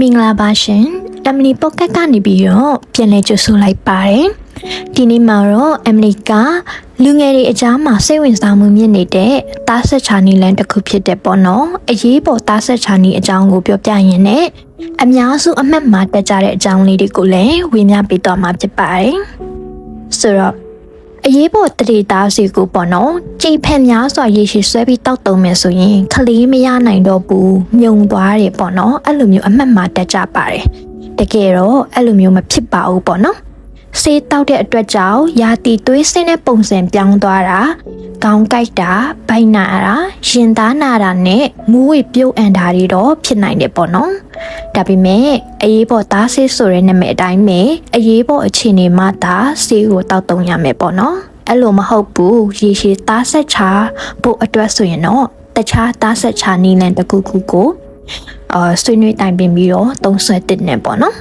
မင်္ဂလာပါရှင်အမလီပေါ့ကတ်ကနေပြီးတော့ပြန်လည်ကြိုဆိုလိုက်ပါတယ်ဒီနေ့မှာတော့အမလီကလူငယ်တွေအကြားမှာစိတ်ဝင်စားမှုမြင့်နေတဲ့တားဆက်ချာနီလန်တစ်ခုဖြစ်တဲ့ပေါ့နော်အရေးပေါ်တားဆက်ချာနီအကြောင်းကိုပြောပြရင်းနဲ့အများစုအမှတ်မှာတက်ကြတဲ့အကြောင်းလေးတွေကိုလည်းဝေမျှပေးတော့မှာဖြစ်ပါတယ်ဆိုတော့ အရေးပေါ်တတိသားစီကိုပေါ့နော်ကြိတ်ဖက်များစွာရေရှည်ဆွဲပြီးတောက်တုံမယ်ဆိုရင်ခလေးမရနိုင်တော့ဘူးမြုံသွားတယ်ပေါ့နော်အဲ့လိုမျိုးအမှတ်မှာတက်ကြပါတယ်တကယ်တော့အဲ့လိုမျိုးမဖြစ်ပါဘူးပေါ့နော် ဆေးတောက်တဲ့အတွက်ကြောင့်ယာတီသွေးဆင်းတဲ့ပုံစံပြောင်းသွားတာကောင်းကြိုက်တာဘိုင်နာတာရင်သားနာတာနဲ့မူးဝေပြုတ်အန်တာတွေတော့ဖြစ်နိုင်တယ်ပေါ့နော်ဒါပေမဲ့အရေးပေါ်သားဆေးဆိုတဲ့နာမည်အတိုင်းပဲအရေးပေါ်အခြေအနေမှာဒါဆေးကိုတောက်တုံရမယ်ပေါ့နော်အဲ့လိုမဟုတ်ဘူးရေရှည်သားဆက်ချဖို့အတွက်ဆိုရင်တော့တခြားသားဆက်ချနီလန်တစ်ခုခုကိုအာဆွေးနွေးတိုင်ပင်ပြီးတော့သုံးဆွဲတင်နေပေါ့နော်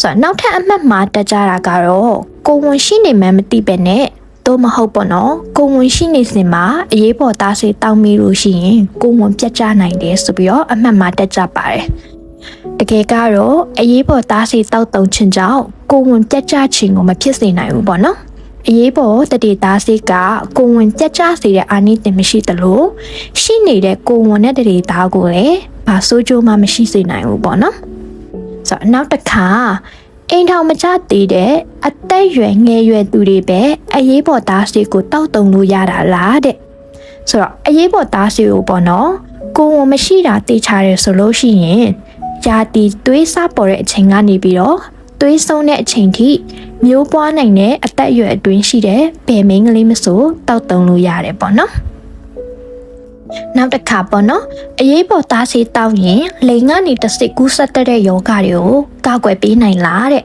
ဆိုတော့နောက်ထပ်အမှတ်မှာတက်ကြတာကတော့ကိုဝန်ရှိနေမှန်းမသိပဲနဲ့တော့မဟုတ်ပေါ့နော်ကိုဝန်ရှိနေစင်မှာအရေးပေါ်သားစေတောင်းမိလို့ရှိရင်ကိုဝန်ပြတ်ကျနိုင်တယ်ဆိုပြီးတော့အမှတ်မှာတက်ကြပါတယ်တကယ်ကတော့အရေးပေါ်သားစေတောက်တုံခြင်းကြောင့်ကိုဝန်ပြတ်ကျခြင်းကိုမဖြစ်စေနိုင်ဘူးပေါ့နော်အရေးပေါ်တတိသားစိတ်ကကိုဝင်ပြတ်ကျစေတဲ့အာနိသင်မရှိသလိုရှိနေတဲ့ကိုဝင်တဲ့တတိသားကိုလည်းဘာဆိုးကျိုးမှမရှိစေနိုင်ဘူးပေါ့နော် ဆိုတော့နောက်တစ်ခါအိမ်ထောင်မကျသေးတဲ့အသက်ရွယ်ငယ်ရွယ်သူတွေပဲအရေးပေါ်သားစိတ်ကိုတောက်တုံလို့ရတာလားတဲ့ဆိုတော့အရေးပေါ်သားစိတ်ကိုပေါ့နော်ကိုဝင်မရှိတာသိချတယ်ဆိုလို့ရှိရင်ယာတီသွေးစားပေါ်တဲ့အချိန်ကနေပြီးတော့သွေးဆုံးတဲ့အချိန်ထိမျိုးပွားနိုင်တဲ့အသက်အရွယ်အတွင်းရှိတဲ့ဘယ်မင်းကလေးမဆိုတောက်တုံလို့ရတယ်ပေါ့နော် နောက်တစ်ခါပေါ့နော်အရေးပေါ်သားစီတောက်ရင်လိန်ကနေတစ်စစ်ကူးဆက်တဲ့ယောဂတွေကိုကာကွယ်ပေးနိုင်လားတဲ့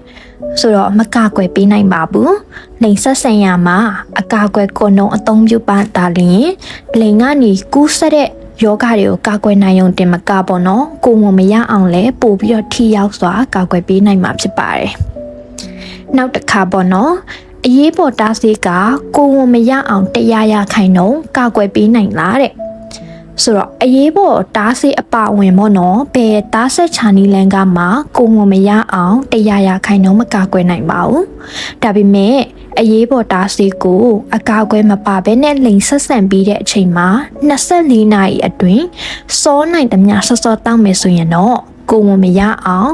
ဆိုတော့မကာကွယ်ပေးနိုင်ပါဘူးလိန်ဆက်ဆံရမှာအကာအကွယ်ကွန်ဒုံအသုံးပြုပါတာလျင်လိန်ကနေကူးဆက်တဲ့ယောဂတွေကိုကာကွယ်နိုင်ုံတင်မကပေါ့နော်ကိုယ်မမရအောင်လဲပို့ပြီးတော့ထိရောက်စွာကာကွယ်ပေးနိုင်မှာဖြစ်ပါတယ်နောက်တစ်ခါပေါ့နော်အရေးပေါ်တားဆီးကကိုယ်ဝမရအောင်တရားရခိုင်တော့ကာကွယ်ပေးနိုင်လားတဲ့ ဆိုတော့အရေးပေါ်တားဆီးအပဝင်ပေါ့နော်ဘယ်တားဆက်ချာနီလန်ကမှကိုယ်ဝမရအောင်တရားရခိုင်တော့မကာကွယ်နိုင်ပါဘူးဒါပေမဲ့အရေးပေါ်တားဆီးကိုအကာအကွယ်မပါဘဲနဲ့လိန်ဆက်ဆံပြီးတဲ့အချိန်မှာ24နာရီအတွင်းစောနိုင်သမျှစောစောတောင်းမယ်ဆိုရင်တော့ကိုယ်ဝမရအောင်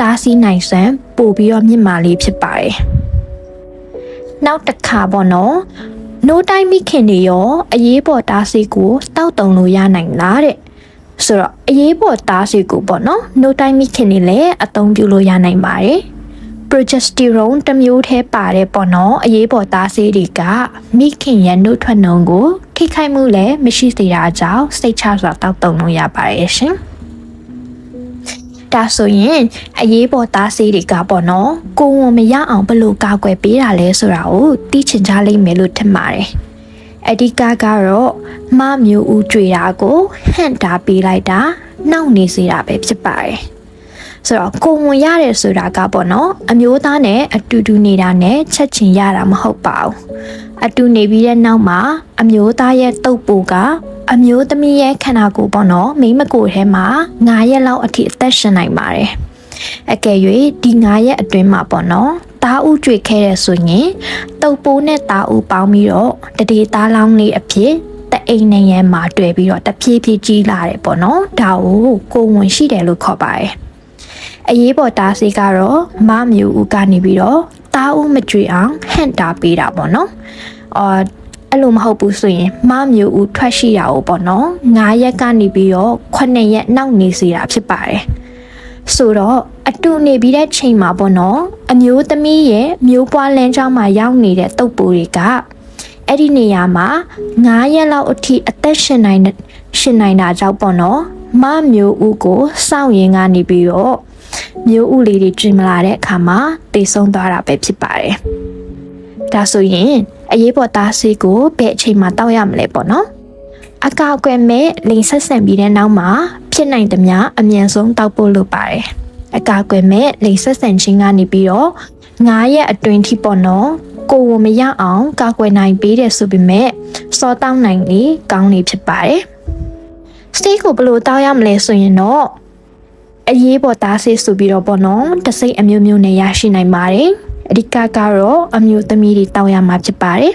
တားဆီးနိုင်စွမ်းပို့ပြီးတော့မြင့်မာလေးဖြစ်ပါတယ်။နောက်တစ်ခါပေါ့နော်။ နိုးတိုင်းမိခင်တွေရောအရေးပေါ်တားဆီးကိုတောက်တုံလို့ရနိုင်လားတဲ့။ဆိုတော့အရေးပေါ်တားဆီးကိုပေါ့နော်။နိုးတိုင်းမိခင်တွေလည်းအသုံးပြုလို့ရနိုင်ပါတယ်။ progesterone တစ်မျိုးထဲပါတယ်ပေါ့နော်အရေးပေါ်သားဆေးတွေကမိခင်ရဲ့နှုတ်ထွက်နှုံကို ထိခိုက်မှုလည်းမရှိစေတာကြောင့်စိတ်ချစွာတောက်တုံလို့ရပါတယ်ရှင်။ ဒါဆိုရင်အရေးပေါ်သားဆေးတွေကပေါ့နော်ကိုဝန်မရအောင်ဘယ်လိုကာကွယ်ပေးတာလဲဆိုတာကိုသိချင်ကြလိမ့်မယ်လို့ထင်ပါတယ်အဓိကကတော့မမျိုးဦးကြွေတာကိုဟန့်တာပေးလိုက်တာနှောင့်နေစေတာပဲဖြစ်ပါတယ် ဆိုတော့ကိုဝင်ရတယ်ဆိုတာကပေါ့နော်အမျိုးသားနဲ့အတူတူနေတာနဲ့ချက်ချင်ရတာမဟုတ်ပါဘူးအတူနေပြီးတဲ့နောက်မှာအမျိုးသားရဲ့တုပ်ပူကအမျိုးသမီးရဲ့ခန္ဓာကိုယ်ပေါ့နော်မိမကိုယ်ထဲမှာ9ရက်လောက်အထိအသက်ရှင်နိုင်ပါတယ်အကယ်၍ဒီ9ရက်အတွင်းမှာပေါ့နော်တားဥကြွေခဲ့တဲ့ဆိုရင်တုပ်ပိုးနဲ့တားဥပေါင်းပြီးတော့တတိသားလောင်းလေးအဖြစ်တအိမ်နဲ့ရန်မှာတွေ့ပြီးတော့တဖြည်းဖြည်းကြီးလာတယ်ပေါ့နော်ဒါကိုကိုဝင်ရှိတယ်လို့ခေါ်ပါတယ် အရေးပေါ်တားစီကတော့မမျိုးဦးကနေပြီးတော့တားဥမကြွေအောင်ဟန့်တာပေးတာပေါ့နော်အော်အဲ့လိုမဟုတ်ဘူးဆိုရင်မမျိုးဦးထွက်ရှိတာကိုပေါ့နော်9ရက်ကနေပြီးတော့9ရက်နောက်နေစေတာဖြစ်ပါတယ်ဆိုတော့အတူနေပြီးတဲ့ချိန်မှာပေါ့နော်အမျိုးသမီးရဲ့မျိုးပွားလမ်းကြောင်းမှာရောက်နေတဲ့တုပ်ပိုးတွေကအဲ့ဒီနေရာမှာ9ရက်လောက်အထိအသက်ရှင်နိုင်ရှင်နိုင်တာကြောင့်ပေါ့နော်မမျိုးဦးကိုစောင့်ရင်ကနေပြီးတော့ မျိုးဦးလေးတွေကျင်မလာတဲ့အခါမှာတေဆုံးသွားတာပဲဖြစ်ပါတယ်ဒါဆိုရင်အရေးပေါ်သားဆေးကိုဘယ်အချိန်မှတောက်ရမလဲပေါ့နော်အကောက်ကွယ်မဲ့လိန်ဆက်ဆံပြီးတဲ့နောက်မှာဖြစ်နိုင်သမျှအမြန်ဆုံးတောက်ဖို့လိုပါတယ်အကောက်ကွယ်မဲ့လိန်ဆက်ဆံခြင်းကနေပြီးတော့9ရက်အတွင်းထိပေါ့နော်ကိုဝမရအောင်ကာကွယ်နိုင်ပေးတယ်ဆိုပေမဲ့စောတောင်းနိုင်လေကောင်းနေဖြစ်ပါတယ်စတေးကိုဘယ်လိုတောက်ရမလဲဆိုရင်တော့ အရေးပေါ်သားဆေးဆိုပြီးတော့ပေါ့နော်တစိမ့်အမျိုးမျိုးနဲ့ရရှိနိုင်ပါတယ်အဓိကကတော့အမျိုးသမီးတွေတောင်းရမှာဖြစ်ပါတယ်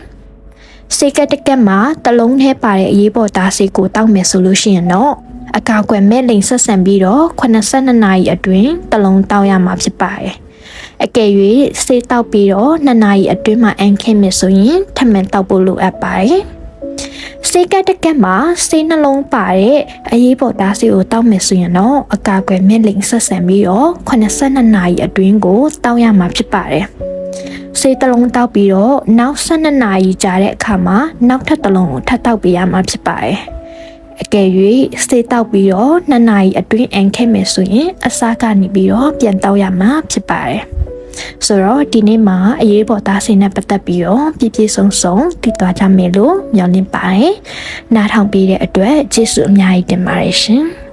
စေကတ်တကက်မှာတလုံးထဲပါတဲ့အရေးပေါ်သားဆေးကိုတောက်မယ်ဆိုလို့ရှိရင်တော့အကောက်ကွယ်မဲ့လိန်ဆက်ဆံပြီးတော့82နာရီအတွင်းတလုံးတောက်ရမှာဖြစ်ပါတယ်အကယ်၍ဆေးတောက်ပြီးတော့2နာရီအတွင်းမှာအန်ခင်းမယ်ဆိုရင်ထပ်မံတောက်ဖို့လိုအပ်ပါတယ် စေကတ်တကက်မှာဆေးနှလုံးပါတဲ့အရေးပေါ်သားဆေးကိုတောက်မယ်ဆိုရင်တော့အကာအကွယ်မဲ့လိန်ဆက်ဆံပြီးတော့82နာရီအတွင်းကိုတောက်ရမှာဖြစ်ပါတယ်ဆေးတစ်လုံးတောက်ပြီးတော့နောက်12နာရီကြာတဲ့အခါမှာနောက်ထပ်တစ်လုံးကိုထပ်တောက်ပေးရမှာဖြစ်ပါတယ်အကယ်၍စေးတောက်ပြီးတော့2နာရီအတွင်းအန်ခဲ့မယ်ဆိုရင်အစားကနေပြီးတော့ပြန်တောက်ရမှာဖြစ်ပါတယ် ဆိုတော့ဒီနေ့မှာအရေးပေါ်သားစင်နဲ့ပတ်သက်ပြီးတော့ပြည့်ပြည့်စုံစုံသိသွားကြမယ်လို့မျှော်လင့်ပါတယ်။နားထောင်ပေးတဲ့အတွက်ကျေးဇူးအများကြီးတင်ပါတယ်ရှင်။